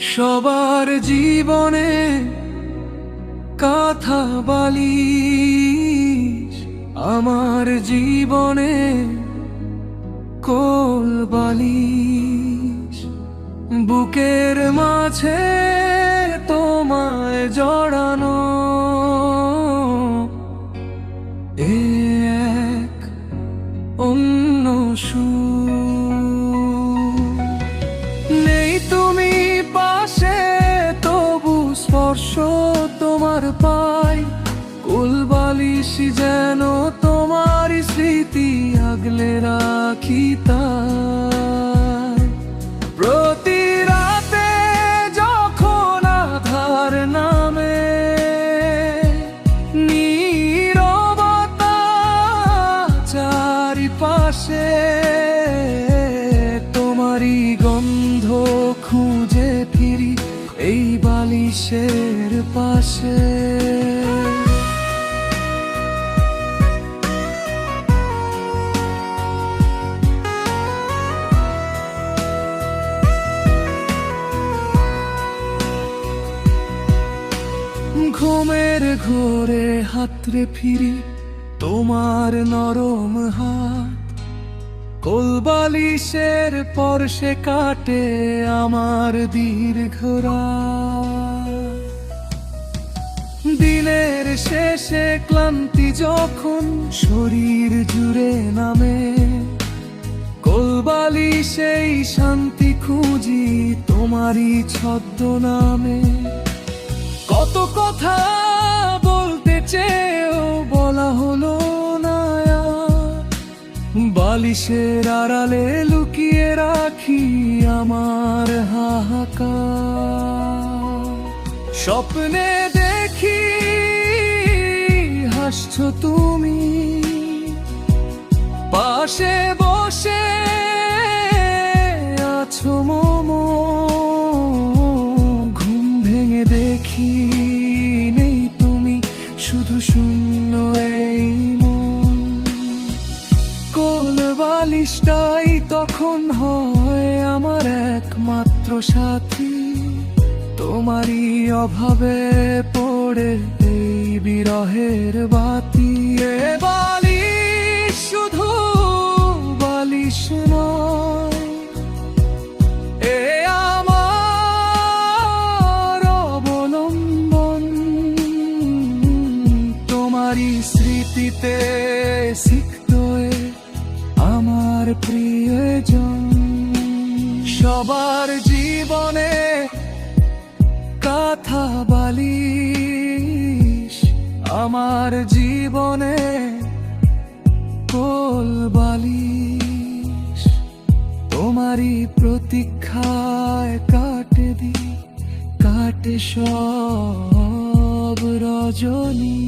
সবার জীবনে কাথা বালিশ আমার জীবনে কোল বালিশ। বুকের মাঝে তোমায় জড়ানো এক অন্য সুর। কুলবালিশ যেন তোমার স্মৃতি আগলে রাখি প্রতি রাতে যখন আধার নামে নীরবতা চারিপাশে তোমারই গন্ধ খুঁজে ফিরি এই বালিশের পাশে। ঘুমের ঘোরে হাতরে ফিরি, তোমার নরম হাত কোলবালিশের সে কাটে আমার দীর্ঘ। দিনের শেষে ক্লান্তি যখন শরীর জুড়ে নামে কোলবালি সেই শান্তি খুঁজি তোমারই ছদ্ম নামে কত কথা বলতে চেয়েও বলা হলো না বালিশের আড়ালে লুকিয়ে রাখি আমার হাহাকার। স্বপ্নে দেখি হাসছ তুমি। পাশে বসে বালিশটাই তখন হয় আমার একমাত্র সাথী। তোমারই অভাবে পড়ে এই বিরহের বাতি। বালিশ শুধু বালিশ নয়, এ আমার অবলম্বন। তোমারই স্মৃতিতে সিক্ত আমার প্রিয়জন, সবার জীবনে কাথা বালিশ আমার জীবনে কোল বালিশ, তোমারই প্রতীক্ষায় কাটে দি, কাটে সব রজনী।